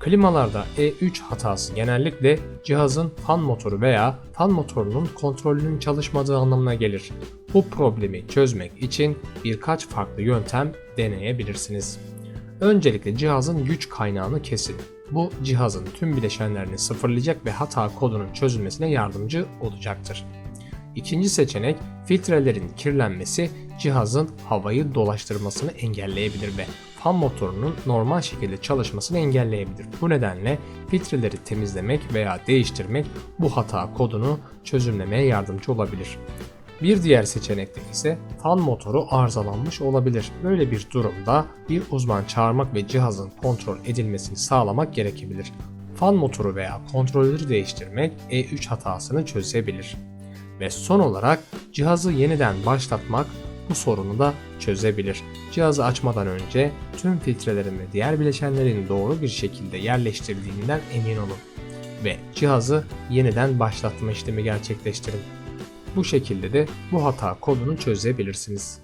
Klimalarda E3 hatası genellikle cihazın fan motoru veya fan motorunun kontrolünün çalışmadığı anlamına gelir. Bu problemi çözmek için birkaç farklı yöntem deneyebilirsiniz. Öncelikle cihazın güç kaynağını kesin. Bu cihazın tüm bileşenlerini sıfırlayacak ve hata kodunun çözülmesine yardımcı olacaktır. İkinci seçenek filtrelerin kirlenmesi cihazın havayı dolaştırmasını engelleyebilir ve fan motorunun normal şekilde çalışmasını engelleyebilir. Bu nedenle filtreleri temizlemek veya değiştirmek bu hata kodunu çözümlemeye yardımcı olabilir. Bir diğer seçenekte ise fan motoru arızalanmış olabilir. Böyle bir durumda bir uzman çağırmak ve cihazın kontrol edilmesini sağlamak gerekebilir. Fan motoru veya kontrolörü değiştirmek E3 hatasını çözebilir. Ve son olarak cihazı yeniden başlatmak bu sorunu da çözebilir. Cihazı açmadan önce tüm filtrelerin ve diğer bileşenlerin doğru bir şekilde yerleştirildiğinden emin olun ve cihazı yeniden başlatma işlemi gerçekleştirin. Bu şekilde de bu hata kodunu çözebilirsiniz.